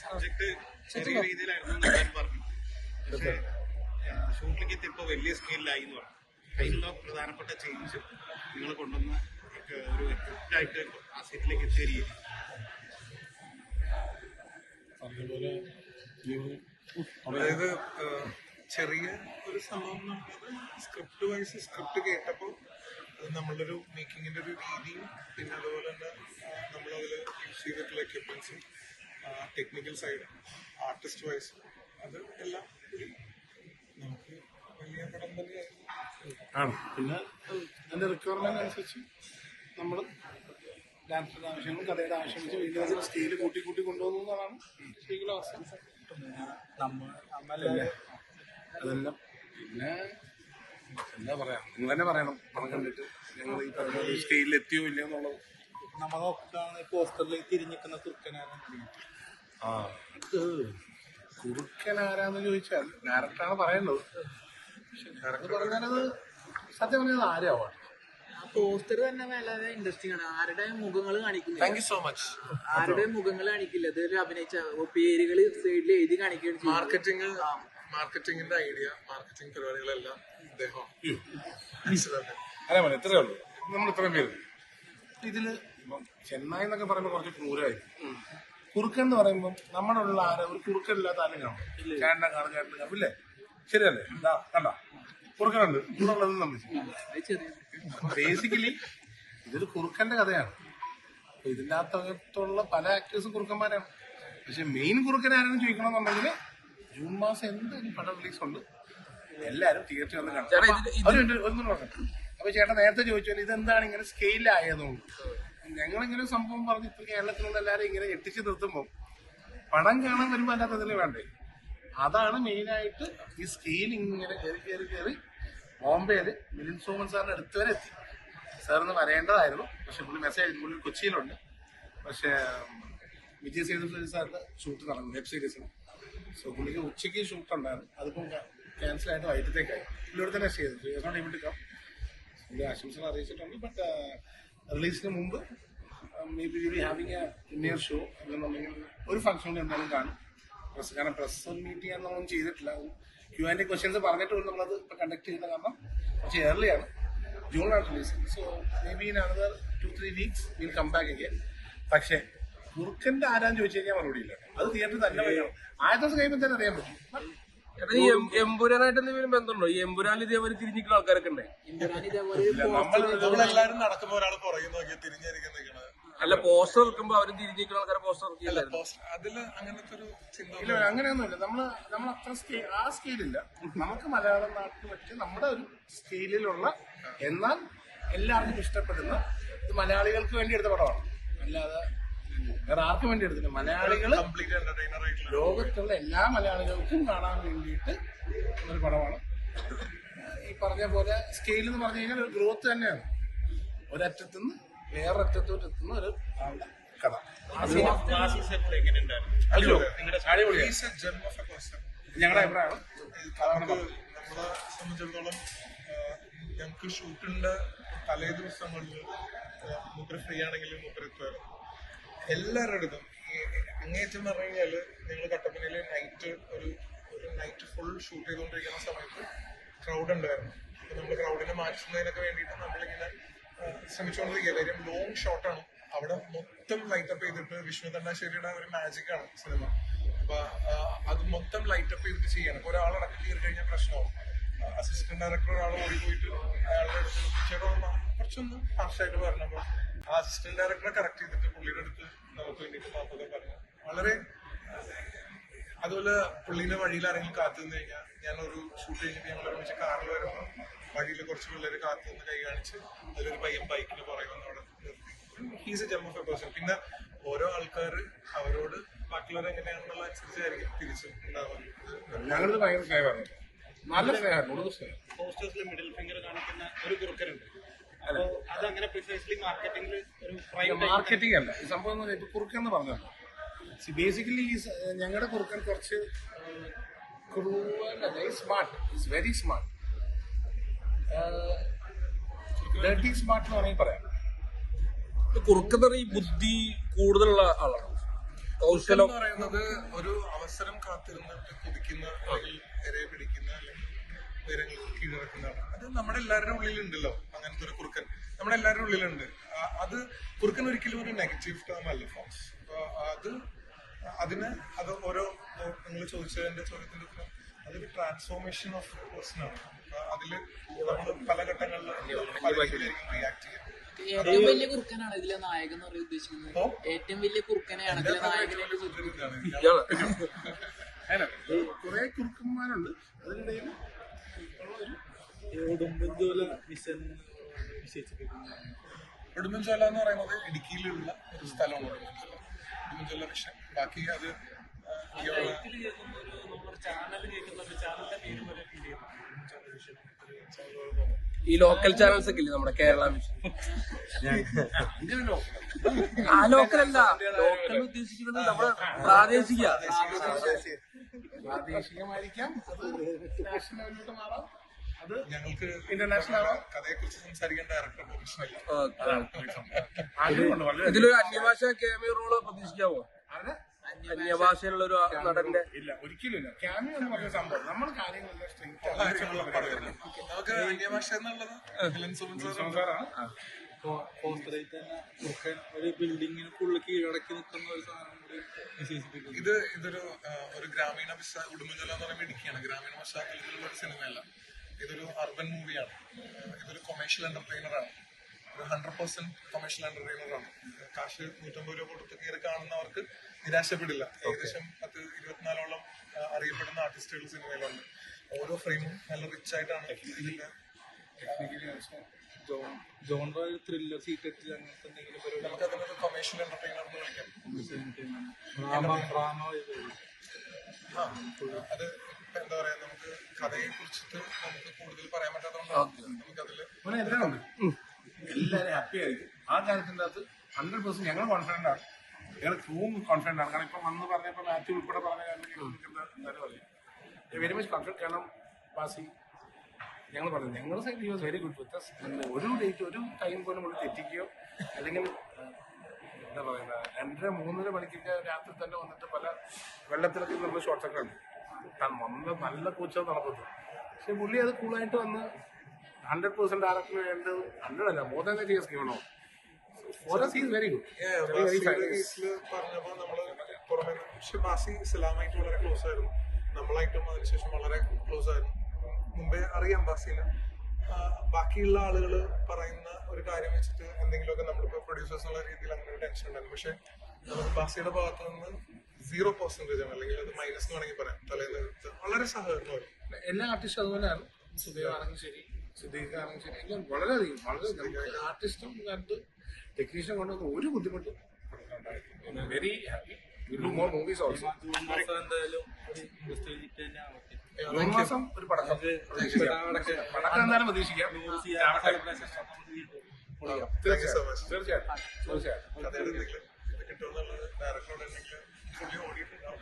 Subject ചെറിയ രീതിയിലായിരുന്നു എന്ന് എല്ലാവരും പറഞ്ഞു പക്ഷേ ഷൂട്ടിലേക്ക് എത്തിയപ്പോൾ വലിയ സ്കെയിലായി എന്ന് പറഞ്ഞു. അതിനുള്ള പ്രധാനപ്പെട്ട ചേഞ്ച് നിങ്ങൾ കൊണ്ടുവന്ന ഒരു എഫക്റ്റ് ആയിട്ട് ആ സെറ്റിലേക്ക് എത്തിയ രീതി പറഞ്ഞതുപോലെ അതായത് ചെറിയ ഒരു സംഭവം സ്ക്രിപ്റ്റ് വൈസ് സ്ക്രിപ്റ്റ് കേട്ടപ്പോൾ അത് നമ്മളൊരു മേക്കിങ്ങിന്റെ ഒരു രീതിയും പിന്നെ അതുപോലെ തന്നെ നമ്മളതിൽ യൂസ് ചെയ്തിട്ടുള്ള എക്യുപ്മെന്റ്സും ടെക്നിക്കൽ സൈഡ് ആർട്ടിസ്റ്റ് വൈസ് അത് എല്ലാം കൂടി നമുക്ക് വലിയ പടം തന്നെയായിരുന്നു ആണ്. പിന്നെ അതിന്റെ റിക്വയർമെന്റ് അനുസരിച്ച് നമ്മൾ ഡാൻസിന്റെ ആവശ്യങ്ങളും കഥയുടെ ആവശ്യം വെച്ച് വീണ്ടും നമ്മൾ സ്കെയിൽ കൂട്ടി കൂട്ടി കൊണ്ടുപോകുന്നു എന്നതാണ് ശരിക്കുള്ള അവസ്ഥ. അതെല്ലാം പിന്നെ എന്താ പറയാ നിങ്ങൾ തന്നെ പറയണം. പണം കണ്ടിട്ട് ഞങ്ങൾ ഈ പറഞ്ഞ സ്കെയിലിൽ എത്തിയോ ഇല്ലയോ എന്നുള്ളത്. ആണ് പോസ്റ്ററിൽ തിരിഞ്ഞിരിക്കുന്ന കുറുക്കനാണ് ആ. കുറുക്കൻ ആരാന്ന് ചോദിച്ചാൽ ഡയറക്ടറാണ് പറയുന്നത് പക്ഷെ ഡയറക്ടർ പറഞ്ഞാലത് സത്യം പറഞ്ഞാൽ ആരാവാണ് പോസ്റ്റർ തന്നെ വളരെ ഇൻട്രസ്റ്റിംഗ് ആണ്. ആരുടെ മുഖങ്ങൾ കാണിക്കുന്നില്ല താങ്ക് യു സോ മച്ച് ആരുടെ മുഖങ്ങൾ കാണിക്കില്ല? ഇതിൽ അഭിനയിച്ച പേരുകൾ സൈഡിൽ എഴുതി കാണിക്കുകയാണ് മാർക്കറ്റിംഗ് മാർക്കറ്റിംഗിന്റെ ഐഡിയ മാർക്കറ്റിംഗ് പരിപാടികളെല്ലാം ഇദ്ദേഹം മനസ്സിലാക്കി അല്ല മോനെ ഇത്രയേ ഉള്ളൂ. നമ്മൾ ഇത്രയും പേര്. ഇതിൽ ചെന്നൈ എന്നൊക്കെ പറയുമ്പോൾ കുറച്ച് ക്രൂരമായി. കുറുക്കൻ എന്ന് പറയുമ്പോൾ നമ്മുടെ ഉള്ള ആര? ഒരു കുറുക്കനില്ലാത്ത ആരും കാണും ചേട്ടനെ കാണും ചേട്ടനെ കാണും. ഇല്ലേ? ശരിയല്ലേ? ഇതാ കണ്ട? കുറുക്കനുണ്ട്. നമ്മൾ ബേസിക്കലി ഇതൊരു കുറുക്കന്റെ കഥയാണ്. അപ്പൊ ഇതിന്റെ അകത്തുള്ള പല ആക്ടേഴ്സും കുറുക്കന്മാരാണ്. പക്ഷെ മെയിൻ കുറുക്കൻ ആരാണെന്ന് ചോദിക്കണമെന്നുണ്ടെങ്കിൽ ജൂൺ മാസം എന്തായാലും പടം റിലീസ് ഉണ്ട്? എല്ലാരും തിയേറ്ററിൽ വന്ന് കാണാം. അപ്പൊ ചേട്ടൻ നേരത്തെ ചോദിച്ചാൽ ഇതെന്താണ് ഇങ്ങനെ സ്കെയിലായതുകൊണ്ട് ഞങ്ങളിങ്ങനെ സംഭവം പറഞ്ഞ് ഇപ്പൊ കേരളത്തിലുള്ള എല്ലാവരും ഇങ്ങനെ എട്ടിച്ച് നിർത്തുമ്പോൾ പടം കാണാൻ വരുമ്പോൾ അല്ലാതെ അതിൽ വേണ്ടേ? അതാണ് മെയിനായിട്ട് ഈ സ്കെയിൽ ഇങ്ങനെ കയറി കയറി കയറി ബോംബെയിൽ മിലിൻ സോമൻ സാറിന്റെ അടുത്ത് വരെ എത്തി. സാറിന് വരേണ്ടതായിരുന്നു. പക്ഷെ പുള്ളി മെസ്സേജ് പുള്ളി കൊച്ചിയിലുണ്ട്. പക്ഷേ വിജയ് സേതുപതി സാറിന്റെ ഷൂട്ട് നടന്നു വെബ് സീരീസിന് സോ പുള്ളിക്ക് ഉച്ചയ്ക്ക് ഷൂട്ട് ഉണ്ടായിരുന്നു. അതിപ്പോ ക്യാൻസൽ ആയിട്ട് വൈകിട്ടത്തേക്കായി. പുള്ളിയോട് തന്നെ ചെയ്തു. നോട്ട് ഇവിടെ ആശംസകൾ അറിയിച്ചിട്ടുണ്ട്. ബട്ട് റിലീസിന് മുമ്പ് may be will having a show എന്നുണ്ടെങ്കിൽ ഒരു ഫംഗ്ഷൻ എന്തായാലും കാണും. പ്രസ് കാരണം പ്രസ് മീറ്റ് ചെയ്യാൻ നമ്മളൊന്നും ചെയ്തിട്ടില്ല. ക്യൂ ആൻഡ് ക്വസ്റ്റ്യൻസ് പറഞ്ഞിട്ട് പോലും നമ്മളത് ഇപ്പൊ കണ്ടക്ട് ചെയ്ത കാരണം കുറച്ച് ഏർലിയാണ് ജൂണാണ് release so may be in another two three weeks will come back again പക്ഷേ കുറുക്കന്റെ ആരാന്ന് ചോദിച്ചു കഴിഞ്ഞാൽ മറുപടി ഇല്ല. അത് തിയേറ്ററിൽ തന്നെ വരണം ആദ്യത്തെ ദിവസം കഴിയുമ്പോൾ തന്നെ അറിയാൻ പറ്റും. ഈ എം- എമ്പുരാനായിട്ട് എന്തെങ്കിലും ബന്ധമുണ്ടോ? ഈ എമ്പുരാനിൽ ഇതേപോലെ തിരിഞ്ഞിരിക്കുന്ന ആൾക്കാരൊക്കെ ഉണ്ടേ? ഇന്ദ്രാണി ഇതേപോലെ നമ്മൾ നമ്മളെല്ലാരും നടക്കുമ്പോൾ ഒരാൾ പുറകെ നോക്കി തിരിഞ്ഞിരിക്കുന്ന നിൽക്കണത്. അല്ല പോസ്റ്റർ ഇറക്കുമ്പോ അവർ തിരിഞ്ഞിരിക്കുന്ന ആൾക്കാരെ പോസ്റ്റർ ഇറക്കിയില്ലായിരുന്നു അതിൽ അങ്ങനത്തെ ഒരു ചിന്ത ഇല്ല അങ്ങനെയൊന്നുമില്ല. നമ്മൾ നമ്മൾ അത്ര സ്കെയിൽ ആ സ്കെയിലില്ല നമുക്ക് മലയാളം നാട്ടിൽ വെച്ച് നമ്മുടെ ഒരു സ്കെയിലിലുള്ള എന്നാൽ എല്ലാവർക്കും ഇഷ്ടപ്പെടുന്ന ഇത് മലയാളികൾക്ക് വേണ്ടി എടുത്ത പടമാണ്. അല്ലാതെ വേറെ ആർക്കും വേണ്ടി എടുത്തില്ല. മലയാളികൾ കംപ്ലീറ്റ് എന്റർടൈനർ ആയിട്ടുള്ള ലോകത്തുള്ള എല്ലാ മലയാളികൾക്കും കാണാൻ വേണ്ടിയിട്ട് ഒരു പടമാണ്. ഈ പറഞ്ഞ പോലെ സ്കെയിൽ എന്ന് പറഞ്ഞു കഴിഞ്ഞാൽ ഒരു ഗ്രോത്ത് തന്നെയാണ്. ഒരറ്റത്തുനിന്ന് വേറൊറ്റത്തോട്ട് എത്തുന്ന ഒരു ആളുടെ കഥ. ഞങ്ങളുടെ അഭിപ്രായം നമ്മളെ സംബന്ധിച്ചിടത്തോളം ഞങ്ങൾക്ക് ഷൂട്ടിന്റെ തലേ ദിവസങ്ങളിൽ. മുദ്ര ഫ്രീ ആണെങ്കിലും മുദ്ര എത്തുമായിരുന്നു. എല്ലാവരുടെ അടുത്തും അങ്ങേറ്റം പറഞ്ഞു കഴിഞ്ഞാൽ ഞങ്ങൾ കട്ടപ്പനയിൽ നൈറ്റ് ഒരു ഒരു നൈറ്റ് ഫുൾ ഷൂട്ട് ചെയ്തുകൊണ്ടിരിക്കുന്ന സമയത്ത് ക്രൗഡ് ഉണ്ടായിരുന്നു. അപ്പൊ നമ്മൾ ക്രൗഡിനെ മാറ്റുന്നതിനൊക്കെ വേണ്ടിയിട്ട് നമ്മളിങ്ങനെ ശ്രമിച്ചുകൊണ്ടിരിക്കുക. കാര്യം ലോങ് ഷോട്ടാണ് അവിടെ മൊത്തം ലൈറ്റപ്പ് ചെയ്തിട്ട് വിഷ്ണു തണ്ടാശ്ശേരിയുടെ ഒരു മാജിക് ആണ് സിനിമ. അപ്പൊ അത് മൊത്തം ലൈറ്റപ്പ് ചെയ്തിട്ട് ചെയ്യണം. ഒരാളടക്കം കയറി കഴിഞ്ഞാൽ പ്രശ്നമാവും. അസിസ്റ്റന്റ് ഡയറക്ടർ ഒരാൾ ഓടി പോയിട്ട് അയാളുടെ അടുത്ത് ചേട്ടാ ഒന്ന് കുറച്ചൊന്ന് ഹാർഷായിട്ട് പറഞ്ഞപ്പോൾ ആ അസിസ്റ്റന്റ് ഡയറക്ടറെ കറക്റ്റ് ചെയ്തിട്ട് പുള്ളിയുടെ അടുത്ത് നമുക്ക് വേണ്ടിയിട്ട് മാപ്പൊക്കെ പറഞ്ഞു. വളരെ അതുപോലെ പുള്ളീനെ വഴിയിൽ ആരെങ്കിലും കാത്തു നിന്ന് കഴിഞ്ഞാൽ ഞാൻ ഒരു ഷൂട്ട് കഴിഞ്ഞിട്ട് ഞങ്ങൾ ഒരുമിച്ച് കാറിൽ വരുമ്പോൾ വഴിയിൽ കുറച്ച് പിള്ളേർ കാത്തു നിന്ന് കൈ കാണിച്ച് അതിലൊരു പയ്യൻ ബൈക്കിന് പുറകെ അവിടെ he's a gem of a person പിന്നെ ഓരോ ആൾക്കാർ അവരോട് ബാക്കിയുള്ളവർ എങ്ങനെയാണെന്നുള്ള അനുസരിച്ചായിരിക്കും തിരിച്ചും ഉണ്ടാവുന്നത് ഞങ്ങളിത് ഭയങ്കര നല്ല പോസ്റ്റേഴ്സിൽ മിഡിൽ ഫിംഗർ കാണിക്കുന്ന ഒരു കുറുക്കരുണ്ട് അതങ്ങനെ പ്രിസൈസ്ലി മാർക്കറ്റിംഗിൽ ഒരു മാർക്കറ്റിംഗ് അല്ല. ഈ സംഭവം എന്ന് പറഞ്ഞാൽ ഇപ്പൊ കുറുക്കൻ എന്ന് പറഞ്ഞല്ലോ ബേസിക്കലി ഞങ്ങളുടെ കുറുക്കൻ കുറച്ച് smart is very smart dirty smart എന്ന് വേണമെങ്കിൽ പറയാം. കുറുക്കെന്ന് പറഞ്ഞാൽ ഈ ബുദ്ധി കൂടുതലുള്ള ആളാണ്? കൗശലം എന്ന് പറയുന്നത് ഒരു അവസരം കാത്തിരുന്നിട്ട് കുതിക്കുന്ന അല്ലെങ്കിൽ ഇരയെ പിടിക്കുന്ന അല്ലെങ്കിൽ ഉയരങ്ങൾ കീഴടക്കുന്നതാണ് അത് നമ്മുടെ എല്ലാവരുടെ ഉള്ളിലുണ്ടല്ലോ അങ്ങനത്തെ ഒരു കുറുക്കൻ. നമ്മുടെ എല്ലാവരുടെ ഉള്ളിലുണ്ട്. അത് കുറുക്കൻ ഒരിക്കലും ഒരു നെഗറ്റീവ് ടേം അല്ല ഫോംസ് അത് അതിന് അത് ഓരോ നിങ്ങൾ ചോദിച്ചതിന്റെ ചോദ്യത്തിന്റെ ഉത്തരം അതൊരു ട്രാൻസ്ഫോർമേഷൻ ഓഫ് പേഴ്സൺ ആണ്. അതിൽ നമ്മൾ പല ഘട്ടങ്ങളിലും റിയാക്ട് ചെയ്യുക ഏറ്റവും വലിയ കുറുക്കനാണ് ഇതിലെ നായകൻ എന്ന് പറയാൻ ഉദ്ദേശിക്കുന്നത്? ഏറ്റവും വലിയ കുറുക്കനെയാണ് ഇതിലെ കുറെ കുറുക്കന്മാരുണ്ട്. അതിനിടയിൽ ഉടുമ്പൻചോല മിഷൻ ഉടുമ്പൻചോല എന്ന് പറയുന്നത് ഇടുക്കിയിലുള്ള ഒരു സ്ഥലമാണ് ഉടുമ്പൻചോല ഉടുമ്പൻചോല മിഷൻ ബാക്കി അത് ആ, ഇയാൾ ഈ ലോക്കൽ ചാനൽസ് ഒക്കെ ഇല്ലേ നമ്മുടെ കേരള വിഷൻ ആ ലോക്കൽ അല്ല. ലോക്കൽ ഉദ്ദേശിക്കുന്നത് നമ്മുടെ പ്രാദേശിക. പ്രാദേശികമായിരിക്കാം. അത് നാഷണൽ മാറാം. അത് ഞങ്ങൾക്ക് ഇന്റർനാഷണൽ ആവാം കഥയെ കുറിച്ച് സംസാരിക്കാൻ ഡയറക്ടർ പെർമിഷൻ ഇല്ല ആഗ്രഹമുണ്ട് വളരെ ഇതിലൊരു അന്യഭാഷ ക്യാമിയോ റോൾ പ്രതീക്ഷിക്കാവോ? അന്യഭാഷയിലുള്ള ഒരു നടന്റെ ഇല്ല ഒരിക്കലും ഇല്ല. ക്യാമിയോ എന്ന് പറഞ്ഞ സംഭവം. നമ്മൾ കാര്യങ്ങളെല്ലാം നമുക്ക് അന്യഭാഷ എന്നുള്ളത് ഹെലൻ സുമൻ സാർ പോസ്റ്ററേറ്റ് തന്നെ ഒരു ബിൽഡിങ്ങിന് ഫുള്ള് കീഴടക്കി നിൽക്കുന്ന ഒരു സാധനം കൂടി വിശേഷിപ്പിക്കുന്നു. ഇത് ഇതൊരു ഒരു ഗ്രാമീണ പശ്ചാ എന്ന് പറയുമ്പോൾ ഇടുക്കിയാണ് ഗ്രാമീണ പശ്ചാത്തലത്തിലുള്ള ഒരു സിനിമയല്ല. ഇതൊരു അർബൻ മൂവിയാണ് ഇതൊരു കൊമേഴ്ഷ്യൽ ഒരു ഹൺഡ്രഡ് പെർസെന്റ് കൊമേഴ്ഷ്യൽ എന്റർടൈനർ ആണ്. കാശ് നൂറ്റമ്പത് രൂപ കൊടുത്ത് കയറി കാണുന്നവർക്ക് നിരാശപ്പെടില്ല. ഏകദേശം പത്ത് ഇരുപത്തിനാലോളം അറിയപ്പെടുന്ന ആർട്ടിസ്റ്റുകൾ സിനിമയിലുണ്ട്. ഓരോ ഫ്രെയിമും നല്ല റിച്ച് ആയിട്ടാണ് ത്രില്ലർ സീക്രറ്റ് അങ്ങനത്തെ എന്തെങ്കിലും പരിപാടി നമുക്ക് അതിനൊരു കൊമേഴ്ഷ്യൽ എന്റർടൈനർ എന്ന് വിളിക്കാം. ഡ്രാമ ഡ്രാമ അത് എന്താ പറയാ നമുക്ക് കഥയെ കുറിച്ചിട്ട് നമുക്ക് കൂടുതൽ പറയാൻ പറ്റാത്തതുകൊണ്ടാണ് നമുക്കതിൽ എല്ലാവരും ഹാപ്പി ആയിരിക്കും. ആ കാര്യത്തിന്റെ അകത്ത് ഹൺഡ്രഡ് പെർസെന്റ് ഞങ്ങൾ കോൺഫിഡന്റ് ആണ്. ഞങ്ങൾ ക്രൂവും കോൺഫിഡന്റ് ആണ്. കാരണം ഇപ്പം വന്ന് പറഞ്ഞപ്പോൾ മാത്യു ഉൾപ്പെടെ പറഞ്ഞ കാര്യം പറയും വെരി മച്ച് കോൺഫിഡന്റ് കാരണം ബാസി ഞങ്ങൾ പറഞ്ഞു ഞങ്ങളുടെ side you was very good with ഒരു ഡേറ്റ് ഒരു ടൈം പോലും നമ്മൾ തെറ്റിക്കുകയോ അല്ലെങ്കിൽ എന്താ പറയുക രണ്ടര മൂന്നര മണിക്കൊക്കെ രാത്രി തന്നെ വന്നിട്ട് പല വെള്ളത്തിലൊക്കെ നമ്മൾ ഷോർട്ട് ഒക്കെ ഉണ്ട് താൻ വന്ന നല്ല കൂച്ചത് നടക്കുന്നത് പക്ഷെ പുള്ളി അത് കൂളായിട്ട് വന്ന് ഹൺഡ്രഡ് പെർസെന്റ് ആർക്കും വേണ്ടത് ഹൺഡ്രഡ് അല്ല more than four yes is very good പറഞ്ഞപ്പോ നമ്മൾ പുറമെ പക്ഷെ ബാസി ഇസ്ലാമായിട്ട് വളരെ ക്ലോസ് ആയിരുന്നു. നമ്മളായിട്ടും അതിനുശേഷം വളരെ ക്ലോസ് ആയിരുന്നു. മുമ്പേ അറിയാം ബാസിനെ. ബാക്കിയുള്ള ആളുകൾ പറയുന്ന ഒരു കാര്യം വെച്ചിട്ട് എന്തെങ്കിലുമൊക്കെ നമ്മളിപ്പോ പ്രൊഡ്യൂസേഴ്സ് എന്നുള്ള രീതിയിൽ അങ്ങനെ ടെൻഷൻ ഉണ്ടായിരുന്നു. പക്ഷെ നമുക്ക് ബാസിയുടെ ഭാഗത്ത് നിന്ന് സീറോ പെർസെന്റേജ് ആണ്. അല്ലെങ്കിൽ അത് മൈനസ് എന്ന് വേണമെങ്കിൽ പറയാം. തലേന്ന് വളരെ സഹകരണമായിരുന്നു. എല്ലാ ആർട്ടിസ്റ്റും അതുപോലെയാണ് സുദേവ് ആണെങ്കിലും ശരി. സിദ്ദീഖ് ആണെങ്കിലും ശരി എല്ലാം വളരെയധികം വളരെ ആർട്ടിസ്റ്റും കണ്ട് ടെക്നീഷ്യൻ കൊണ്ടൊന്നും ഒരു ബുദ്ധിമുട്ടും very happy movies also June മാസം ഒരു പടക്കം. പ്രതീക്ഷിക്കാം. പടക്കം എന്തായാലും പ്രതീക്ഷിക്കാം. തീർച്ചയായിട്ടും. തീർച്ചയായിട്ടും. ഡയറക്ടറോട് ഓടിയിട്ടുണ്ടാവും